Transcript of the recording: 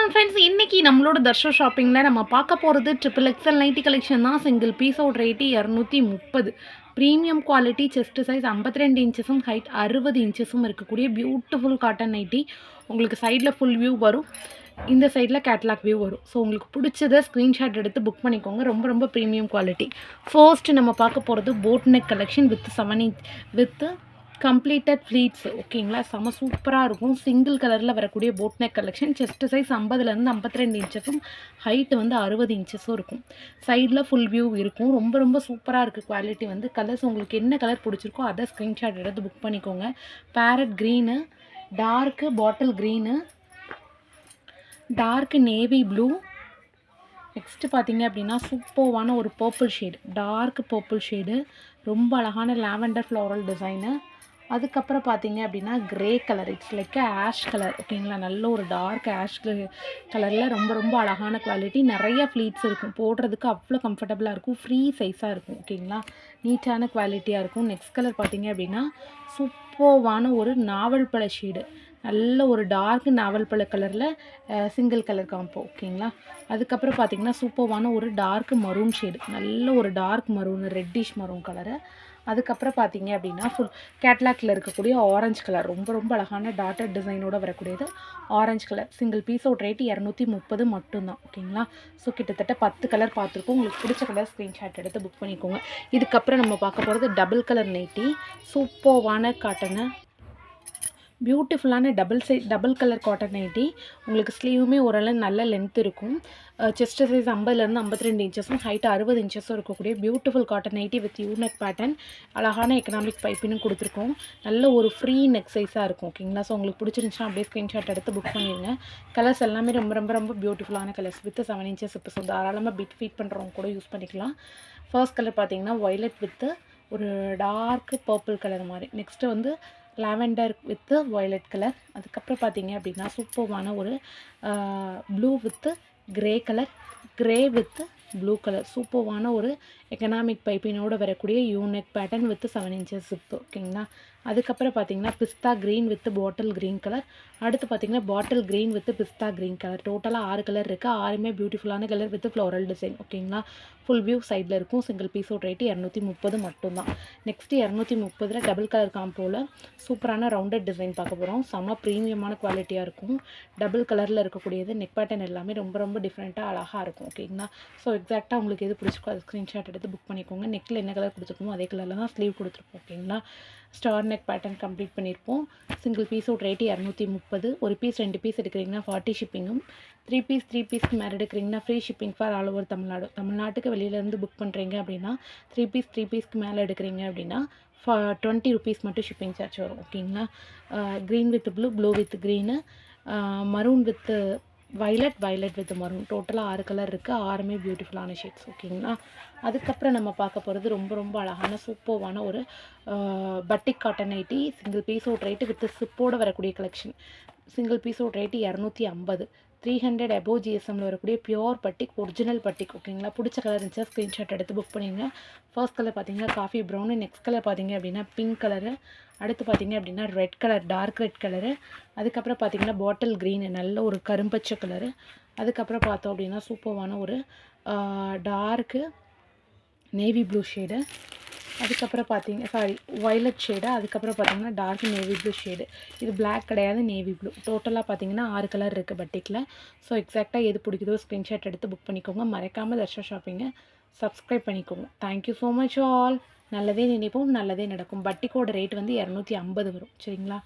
All friends இன்னைக்கு நம்மளோட தர்ஷோ ஷாப்பிங்கில் நம்ம பார்க்க போகிறது ட்ரிபிள் எக்ஸல் நைட்டி கலெக்ஷன் தான். சிங்கிள் பீஸோட ரேட்டு இரநூத்தி முப்பது. ப்ரீமியம் குவாலிட்டி செஸ்ட் சைஸ் 52 ரெண்டு இன்ச்சஸும் ஹைட் அறுபது இன்ச்சஸும் இருக்கக்கூடிய பியூட்டிஃபுல் காட்டன் நைட்டி உங்களுக்கு சைடில் ஃபுல் வியூ வரும். இந்த சைடில் கேட்லாக் வியூ வரும். ஸோ உங்களுக்கு பிடிச்சதை ஸ்க்ரீன்ஷாட் எடுத்து புக் பண்ணிக்கோங்க. ரொம்ப ரொம்ப ப்ரீமியம் குவாலிட்டி ஃபர்ஸ்ட் நம்ம பார்க்க போகிறது boat neck collection with seven inch with completed pleats ஓகேங்களா செம சூப்பராக இருக்கும். சிங்கிள் கலரில் வரக்கூடிய boat neck collection chest size ஐம்பதுலேருந்து ஐம்பத்தி ரெண்டு இன்ச்சஸும் ஹைட்டு வந்து அறுபது இன்ச்சஸும் இருக்கும். சைடில் ஃபுல் வியூ இருக்கும். ரொம்ப ரொம்ப சூப்பராக இருக்குது குவாலிட்டி வந்து. கலர்ஸ் உங்களுக்கு என்ன கலர் பிடிச்சிருக்கோ அதை ஸ்க்ரீன்ஷாட் எடுத்து புக் பண்ணிக்கோங்க. Parrot green dark bottle green dark navy blue next பார்த்தீங்க அப்படின்னா சூப்பர்வான ஒரு purple shade dark purple shade ரொம்ப அழகான லாவெண்டர் ஃப்ளோரல் டிசைனு அதுக்கப்புறம் பார்த்தீங்க அப்படின்னா grey colour it's like ash colour ஓகேங்களா? நல்ல ஒரு டார்க் ஆஷ் கலரில் ரொம்ப ரொம்ப அழகான குவாலிட்டி நிறைய ஃப்ளீட்ஸ் இருக்கும். போடுறதுக்கு அவ்வளோ கம்ஃபர்டபுளாக இருக்கும். ஃப்ரீ சைஸாக இருக்கும் ஓகேங்களா? நீட்டான குவாலிட்டியாக இருக்கும். நெக்ஸ்ட் கலர் பார்த்தீங்க அப்படின்னா சூப்பர்வான ஒரு நாவல் பழ ஷீடு நல்ல ஒரு டார்க் நாவல் பழ கலரில் சிங்கிள் கலர் காம்போ ஓகேங்களா அதுக்கப்புறம் பார்த்தீங்கன்னா சூப்பர்வான ஒரு டார்க் மரூன் ஷேடு நல்ல ஒரு dark maroon reddish maroon colour அதுக்கப்புறம் பார்த்தீங்க அப்படின்னா ஃபுல் கேட்லாக்கில் இருக்கக்கூடிய ஆரஞ்சு கலர் ரொம்ப ரொம்ப அழகான டாட்டர் டிசைனோடு வரக்கூடியது ஆரஞ்சு கலர் சிங்கிள் பீஸோட ரேட்டு இரநூத்தி முப்பது மட்டும்தான் ஓகேங்களா ஸோ கிட்டத்தட்ட பத்து கலர் பார்த்துருக்கோம் உங்களுக்கு பிடிச்ச கலர் ஸ்க்ரீன்ஷாட் எடுத்து புக் பண்ணிக்கோங்க. இதுக்கப்புறம் நம்ம பார்க்க போகிறது டபுள் கலர் நைட்டி சூப்பர்வான காட்டனு பியூட்டிஃபுல்லான double size double colour cotton nighty உங்களுக்கு ஸ்லீவுமே ஓரளவு நல்ல லென்த் இருக்கும். செஸ்ட் சைஸ் ஐம்பதுலேருந்து ஐம்பத்தி ரெண்டு இன்ச்சஸும் ஹைட் அறுபது இன்ச்சஸும் இருக்கக்கூடிய beautiful cotton nighty with U neck pattern அழகான எக்கனாமிக் பைப்பினும் கொடுத்துருக்கோம். நல்ல ஒரு ஃப்ரீ நெக் சைஸாக இருக்கும் ஓகேங்களா ஸோ உங்களுக்கு பிடிச்சிருந்துச்சுன்னா அப்படியே ஸ்க்ரீன்ஷாட் எடுத்து புக் பண்ணிடுங்க கலர்ஸ் எல்லாமே ரொம்ப ரொம்ப ரொம்ப பியூட்டிஃபுல்லான கலர்ஸ் வித் செவன் இன்ச்சஸ் இப்போ ஸோ தாராளமாக பிட் ஃபீட் பண்ணுறவங்க கூட யூஸ் பண்ணிக்கலாம். ஃபர்ஸ்ட் கலர் பார்த்தீங்கன்னா ஒய்லட் வித்து ஒரு டார்க் பர்பிள் கலர் மாதிரி. நெக்ஸ்ட்டு வந்து லாவெண்டர் வித்து வயலட் கலர் அதுக்கப்புறம் பார்த்தீங்க அப்படின்னா சூப்பர்வான ஒரு blue with grey colour grey with blue colour சூப்பர்வான ஒரு எக்கனாமிக் பைப்பினோட வரக்கூடிய unique pattern with seven inches zip ஓகேங்களா அதுக்கப்புறம் பார்த்தீங்கன்னா பிஸ்தா green with bottle green colour அடுத்து பார்த்தீங்கன்னா bottle green with pista green colour டோட்டலாக ஆறு கலர் இருக்குது ஆறுமே பியூட்டிஃபுல்லான கலர் வித் ஃப்ளோரல் டிசைன் ஓகேங்களா ஃபுல் வியூ சைடில் இருக்கும். சிங்கிள் பீஸோட ரேட்டு இரநூத்தி முப்பது மட்டும்தான். நெக்ஸ்ட்டு இரநூத்தி முப்பதில் டபுள் கலர் காம்போவில் சூப்பரான ரவுண்டட் டிசைன் பார்க்க போகிறோம் செம்ம ப்ரீமியமான குவாலிட்டியாக இருக்கும். டபுள் கலரில் இருக்கக்கூடியது நெக் பேட்டர்ன் எல்லாமே ரொம்ப ரொம்ப டிஃப்ரெண்ட்டாக அழகாக இருக்கும் ஓகேங்களா ஸோ எக்ஸாக்டாக உங்களுக்கு எது பிடிச்சிக்கோ அது ஸ்க்ரீன்ஷாட் எடுத்து புக் பண்ணிக்கோங்க. நெக்கில் என்ன கலர் கொடுத்துருக்கோமோ அதே கலரில் தான் ஸ்லீவ் கொடுத்துருப்போம் ஓகேங்களா ஸ்டார் நெக் பேட்டர்ன் கம்ப்ளீட் பண்ணியிருப்போம் சிங்கிள் பீஸோட ரேட்டு இரநூத்தி முப்பது. ஒரு பீஸ் ரெண்டு பீஸ் எடுக்கிறீங்கன்னா ஃபார்ட்டி ஷிப்பிங்கும் த்ரீ பீஸ் த்ரீ பீஸ்க்கு மேலே எடுக்கிறீங்கன்னா free shipping for all over Tamil Nadu. தமிழ்நாட்டுக்கு வெளியிலேருந்து புக் பண்ணுறீங்க அப்படின்னா த்ரீ பீஸ் த்ரீ பீஸ்க்கு மேலே எடுக்கிறீங்க அப்படின்னா ஃபா டுவெண்ட்டி ருபீஸ் மட்டும் ஷிப்பிங் சார்ஜ் வரும் ஓகேங்களா green with blue blue with green maroon with violet violet with maroon டோட்டலாக ஆறு கலர் இருக்குது ஆறுமே பியூட்டிஃபுல்லான ஷேட்ஸ் ஓகேங்களா அதுக்கப்புறம் நம்ம பார்க்க போகிறது ரொம்ப ரொம்ப அழகான சூப்பர்வான ஒரு பட்டிக் காட்டன் நைட்டி சிங்கிள் பீஸோட ரேட்டு வித் சிப்போடு வரக்கூடிய கலெக்ஷன் சிங்கிள் பீஸோட ரேட்டு இரநூத்தி ஐம்பது. த்ரீ ஹண்ட்ரட் அபோவ் ஜிஎஸ்எம்மில் வரக்கூடிய பியோர் பட்டிக் ஒரிஜினல் பட்டிக் ஓகேங்களா பிடிச்ச கலர் இருந்துச்சா ஸ்க்ரீன்ஷாட் எடுத்து புக் பண்ணிங்க ஃபர்ஸ்ட் கலர் பார்த்தீங்கன்னா காஃபி ப்ரௌனு நெக்ஸ்ட் கலர் பார்த்தீங்க அப்படின்னா பிங்க் கலரு அடுத்து பார்த்தீங்க அப்படின்னா red colour dark red colour அதுக்கப்புறம் பார்த்தீங்கன்னா பாட்டில் க்ரீனு நல்ல ஒரு கரும்பச்சை கலரு அதுக்கப்புறம் பார்த்தோம் அப்படின்னா சூப்பர்வான ஒரு டார்க்கு நேவி ப்ளூ ஷேடு அதுக்கப்புறம் பார்த்தீங்க சாரி வயலட் ஷேடு அதுக்கப்புறம் பார்த்தீங்கன்னா டார்க் நேவி ப்ளூ ஷேடு இது பிளாக் கிடையாது நேவி ப்ளூ டோட்டலாக பார்த்தீங்கன்னா ஆறு கலர் இருக்குது பட்டிக்கில் ஸோ எக்ஸாக்டாக எது பிடிக்குதோ ஸ்க்ரீன்ஷாட் எடுத்து புக் பண்ணிக்கோங்க. மறக்காமல் தர்ஷா ஷாப்பிங்கை சப்ஸ்கிரைப் பண்ணிக்கோங்க. Thank you so much all நல்லதே நினைப்போம் நல்லதே நடக்கும். பட்டிக்கோட ரேட் வந்து இரநூத்தி ஐம்பது வரும். சரிங்களா?